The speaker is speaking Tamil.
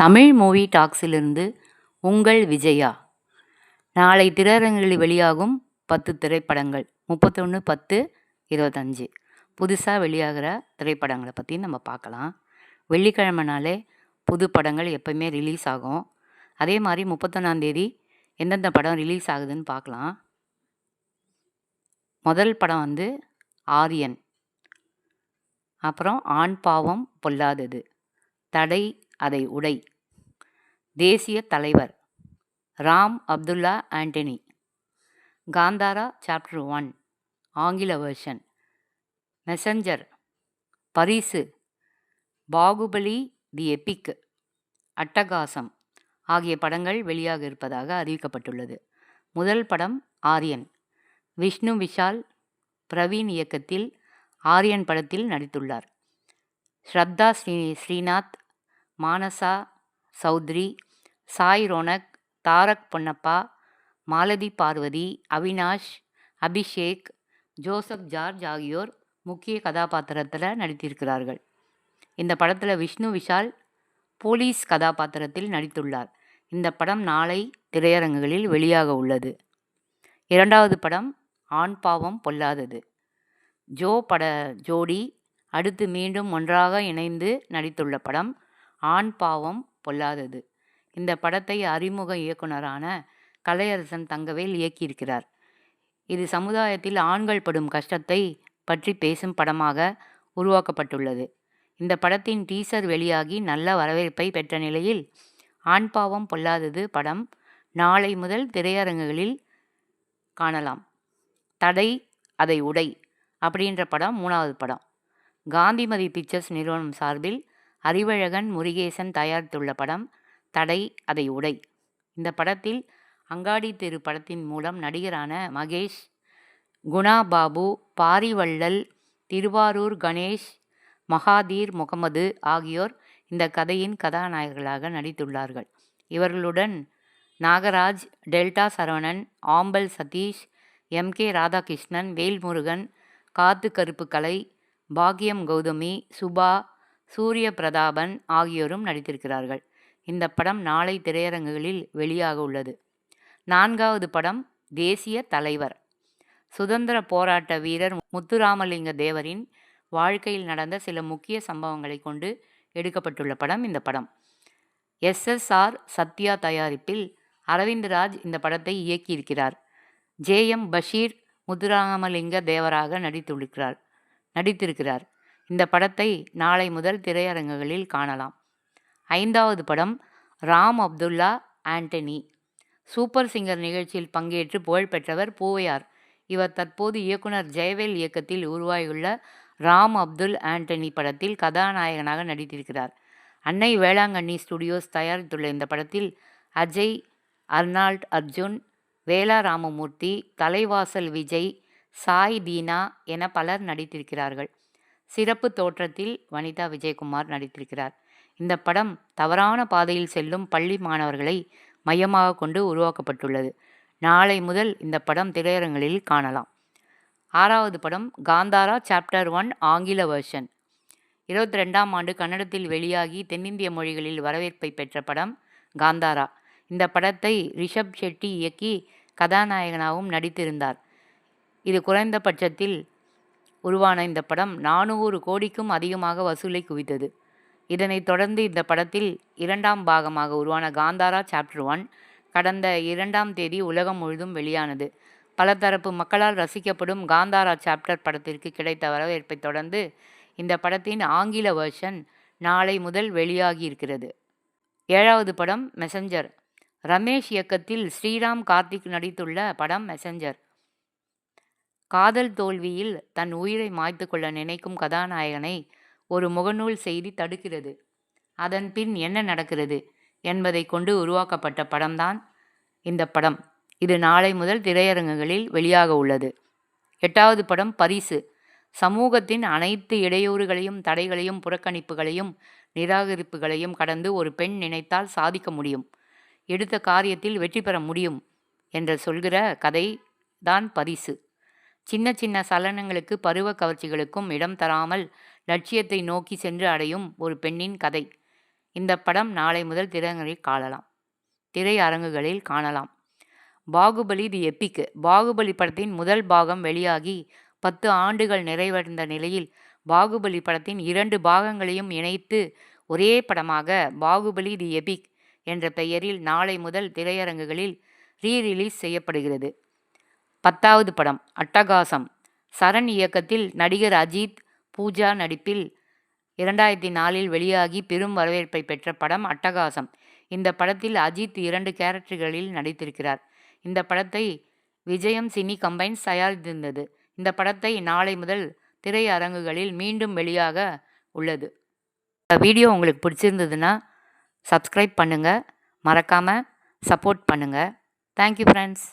தமிழ் மூவி டாக்ஸிலிருந்து உங்கள் விஜயா. நாளை திரையரங்குகளில் வெளியாகும் பத்து திரைப்படங்கள். முப்பத்தொன்று பத்து இருபத்தஞ்சி. புதுசாக வெளியாகிற திரைப்படங்களை பற்றி நம்ம பார்க்கலாம். வெள்ளிக்கிழமைனாலே புது படங்கள் எப்போயுமே ரிலீஸ் ஆகும். அதே மாதிரி முப்பத்தொன்னாந்தேதி எந்தெந்த படம் ரிலீஸ் ஆகுதுன்னு பார்க்கலாம். முதல் படம் வந்து ஆரியன். அப்புறம் ஆண் பாவம் பொல்லாதது. தடை அதை உடை. தேசிய தலைவர் ராம் அப்துல்லா ஆண்டனி. காந்தாரா சாப்டர் ஒன் ஆங்கில வெர்ஷன் மெசஞ்சர் பரிசு. பாகுபலி தி எபிக் அட்டகாசம் ஆகிய படங்கள் வெளியாக இருப்பதாக அறிவிக்கப்பட்டுள்ளது. முதல் படம் ஆரியன். விஷ்ணு விஷால் பிரவீன் இயக்கத்தில் ஆரியன் படத்தில் நடித்துள்ளார். ஸ்ரத்தா ஸ்ரீ ஸ்ரீநாத் மானசா சௌத்ரி சாய் ரோனக் தாரக் பொன்னப்பா மாலதி பார்வதி அவினாஷ் அபிஷேக் ஜோசப் ஜார்ஜ் ஆகியோர் முக்கிய கதாபாத்திரத்தில் நடித்திருக்கிறார்கள். இந்த படத்தில் விஷ்ணு விஷால் போலீஸ் கதாபாத்திரத்தில் நடித்துள்ளார். இந்த படம் நாளை திரையரங்குகளில் வெளியாக உள்ளது. இரண்டாவது படம் ஆண் பாவம் பொல்லாதது. ஜோ பட ஜோடி அடுத்து மீண்டும் ஒன்றாக இணைந்து நடித்துள்ள படம் ஆண் பாவம் பொல்லாதது. இந்த படத்தை அறிமுக இயக்குனரான கலையரசன் தங்கவேல் இயக்கியிருக்கிறார். இது சமுதாயத்தில் ஆண்கள் படும் கஷ்டத்தை பற்றி பேசும் படமாக உருவாக்கப்பட்டுள்ளது. இந்த படத்தின் டீசர் வெளியாகி நல்ல வரவேற்பை பெற்ற நிலையில் ஆண் பாவம் பொல்லாதது படம் நாளை முதல் திரையரங்குகளில் காணலாம். தடை அதை உடை அப்படின்ற படம் மூணாவது படம். காந்திமதி பிக்சர்ஸ் நிறுவனம் சார்பில் அறிவழகன் முருகேசன் தயாரித்துள்ள படம் தடை அதை உடை. இந்த படத்தில் அங்காடி தெரு படத்தின் மூலம் நடிகரான மகேஷ் குணா பாபு பாரிவள்ளல் திருவாரூர் கணேஷ் மகாதீர் முகமது ஆகியோர் இந்த கதையின் கதாநாயகர்களாக நடித்துள்ளார்கள். இவர்களுடன் Nagaraj Delta Saravanan Ambal Sathish M. K. Radhakrishnan Velmurugan Kathu Karuppu Kalai பாக்யம் கௌதமி சுபா சூரிய பிரதாபன் ஆகியோரும் நடித்திருக்கிறார்கள். இந்த படம் நாளை திரையரங்குகளில் வெளியாக உள்ளது. நான்காவது படம் தேசிய தலைவர். சுதந்திர போராட்ட வீரர் முத்துராமலிங்க தேவரின் வாழ்க்கையில் நடந்த சில முக்கிய சம்பவங்களை கொண்டு எடுக்கப்பட்டுள்ள படம் இந்த படம். எஸ்எஸ்ஆர் சத்யா தயாரிப்பில் அரவிந்த்ராஜ் இந்த படத்தை இயக்கியிருக்கிறார். ஜே எம் பஷீர் முத்துராமலிங்க தேவராக நடித்துள்ளார் நடித்திருக்கிறார். இந்த படத்தை நாளை முதல் திரையரங்குகளில் காணலாம். ஐந்தாவது படம் ராம் அப்துல்லா ஆண்டனி. சூப்பர் சிங்கர் நிகழ்ச்சியில் பங்கேற்று புகழ்பெற்றவர் பூவையார். இவர் தற்போது இயக்குனர் ஜெயவேல் இயக்கத்தில் உருவாகியுள்ள ராம் அப்துல் ஆண்டனி படத்தில் கதாநாயகனாக நடித்திருக்கிறார். அன்னை வேளாங்கண்ணி ஸ்டுடியோஸ் தயாரித்துள்ள இந்த படத்தில் அஜய் அர்னால்ட் அர்ஜுன் வேலா ராமமூர்த்தி தலைவாசல் விஜய் சாய் தீனா என பலர் நடித்திருக்கிறார்கள். சிறப்பு தோற்றத்தில் வனிதா விஜயகுமார் நடித்திருக்கிறார். இந்த படம் தவறான பாதையில் செல்லும் பள்ளி மாணவர்களை மையமாக கொண்டு உருவாக்கப்பட்டுள்ளது. நாளை முதல் இந்த படம் திரையரங்களில் காணலாம். ஆறாவது படம் காந்தாரா சாப்டர் ஒன் ஆங்கில வெர்ஷன் இருபத்தி ரெண்டாம் ஆண்டு கன்னடத்தில் வெளியாகி தென்னிந்திய மொழிகளில் வரவேற்பை பெற்ற படம் காந்தாரா. இந்த படத்தை ரிஷப் ஷெட்டி இயக்கி கதாநாயகனாகவும் நடித்திருந்தார். இது குறைந்தபட்சத்தில் உருவான இந்த படம் நானூறு கோடிக்கும் அதிகமாக வசூலை குவித்தது. இதனைத் தொடர்ந்து இந்த படத்தில் இரண்டாம் பாகமாக உருவான காந்தாரா சாப்டர் ஒன் கடந்த இரண்டாம் தேதி உலகம் முழுதும் வெளியானது. பலதரப்பு மக்களால் ரசிக்கப்படும் காந்தாரா சாப்டர் படத்திற்கு கிடைத்த வரவேற்பை தொடர்ந்து இந்த படத்தின் ஆங்கில வெர்ஷன் நாளை முதல் வெளியாகி இருக்கிறது. ஏழாவது படம் மெசஞ்சர் ரமேஷ் இயக்கத்தில் ஸ்ரீராம் கார்த்திக் நடித்துள்ள படம் மெசஞ்சர் காதல் தோல்வியில் தன் உயிரை மாய்த்து கொள்ள நினைக்கும் கதாநாயகனை ஒரு முகநூல் செய்தி தடுக்கிறது. அதன் பின் என்ன நடக்கிறது என்பதை கொண்டு உருவாக்கப்பட்ட படம்தான் இந்த படம். இது நாளை முதல் திரையரங்குகளில் வெளியாக உள்ளது. எட்டாவது படம் பரிசு. சமூகத்தின் அனைத்து இடையூறுகளையும் தடைகளையும் புறக்கணிப்புகளையும் நிராகரிப்புகளையும் கடந்து ஒரு பெண் நினைத்தால் சாதிக்க முடியும். எடுத்த காரியத்தில் வெற்றி பெற முடியும் என்று சொல்கிற கதை தான் பரிசு. சின்ன சின்ன சலனங்களுக்கு பருவ கவர்ச்சிகளுக்கும் இடம் தராமல் லட்சியத்தை நோக்கி சென்று அடையும் ஒரு பெண்ணின் கதை. இந்த படம் நாளை முதல் திரையரங்கில் காணலாம். திரையரங்குகளில் காணலாம். பாகுபலி தி எப்பிக்கு பாகுபலி படத்தின் முதல் பாகம் வெளியாகி பத்து ஆண்டுகள் நிறைவடைந்த நிலையில் பாகுபலி படத்தின் இரண்டு பாகங்களையும் இணைத்து ஒரே படமாக பாகுபலி தி எபிக் என்ற பெயரில் நாளை முதல் திரையரங்குகளில் ரீ ரிலீஸ் செய்யப்படுகிறது. பத்தாவது படம் அட்டகாசம். சரண் இயக்கத்தில் நடிகர் அஜித் பூஜா நடிப்பில் இரண்டாயிரத்தி நாலில் வெளியாகி பெரும் வரவேற்பை பெற்ற படம் அட்டகாசம். இந்த படத்தில் அஜித் இரண்டு கேரக்டர்களில் நடித்திருக்கிறார். இந்த படத்தை விஜயம் சினி கம்பைன்ஸ் தயாரித்திருந்தது. இந்த படத்தை நாளை முதல் திரையரங்குகளில் மீண்டும் வெளியாக உள்ளது. வீடியோ உங்களுக்கு பிடிச்சிருந்ததுன்னா சப்ஸ்கிரைப் பண்ணுங்கள் மறக்காமல் சப்போர்ட் பண்ணுங்கள் தேங்க்யூ ஃப்ரெண்ட்ஸ்.